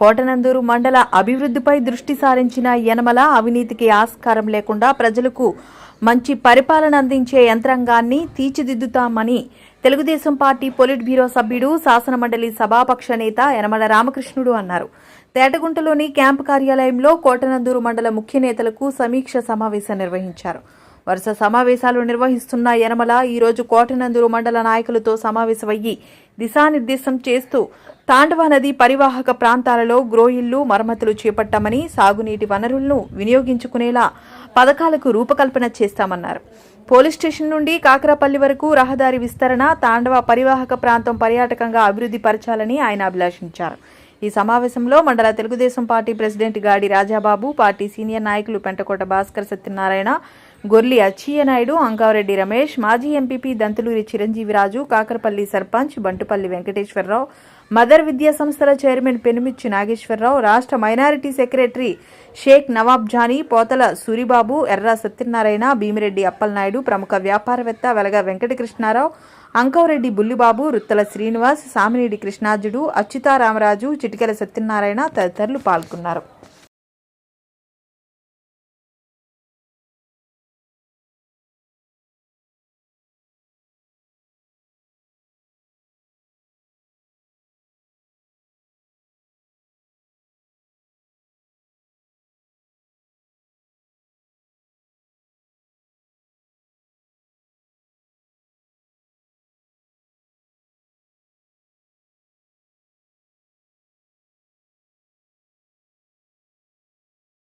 Kotanandur మండల అభివృద్ధిపై దృష్టి సారించిన యనమల అవినీతికి ఆస్కారం లేకుండా ప్రజలకు మంచి పరిపాలన అందించే యంత్రాంగాన్ని తీర్చిదిద్దుతామని తెలుగుదేశం పార్టీ పొలిట్ బ్యూరో సభ్యుడు శాసనమండలి సభాపక్ష నేత యనమల రామకృష్ణుడు అన్నారు. తేటగుంటలోని క్యాంపు కార్యాలయంలో కోటనందూరు మండల ముఖ్య నేతలకు సమీక్ష సమావేశం నిర్వహించారు. వరుస సమావేశాలు నిర్వహిస్తున్న యనమల ఈరోజు కోటనందూరు మండల నాయకులతో సమావేశమయ్యి దిశానిర్దేశం చేస్తూ తాండవ నది పరివాహక ప్రాంతాలలో గ్రోయిళ్ళు మరమ్మతులు చేపట్టామని సాగునీటి వనరులను వినియోగించుకునేలా పథకాలకు రూపకల్పన చేస్తామన్నారు. పోలీస్ స్టేషన్ నుండి కాకరపల్లి వరకు రహదారి విస్తరణ తాండవ పరివాహక ప్రాంతం పర్యాటకంగా అభివృద్ధి పరచాలని ఆయన అభిలాషించారు. ఈ సమావేశంలో మండల తెలుగుదేశం పార్టీ ప్రెసిడెంట్ గాడి రాజాబాబు పార్టీ సీనియర్ నాయకులు పెంటకోట భాస్కర్ సత్యనారాయణ గొర్లి అచ్చియ్యనాయుడు అంకారెడ్డి రమేష్ మాజీ ఎంపీపీ దంతులూరి చిరంజీవిరాజు కాకరపల్లి సర్పంచ్ బంటుపల్లి వెంకటేశ్వరరావు మదర్ విద్యా సంస్థల చైర్మన్ పెనుమిచ్చి నాగేశ్వరరావు రాష్ట్ర మైనారిటీ సెక్రటరీ షేక్ నవాబ్ జానీ పోతల సూరిబాబు ఎర్ర సత్యనారాయణ భీమిరెడ్డి అప్పలనాయుడు ప్రముఖ వ్యాపారవేత్త వెలగ వెంకటకృష్ణారావు అంకవరెడ్డి బుల్లిబాబు రుత్తల శ్రీనివాస్ సామినేడి కృష్ణార్జుడు అచ్యుతారామరాజు చిటికెల సత్యనారాయణ తదితరులు పాల్గొన్నారు.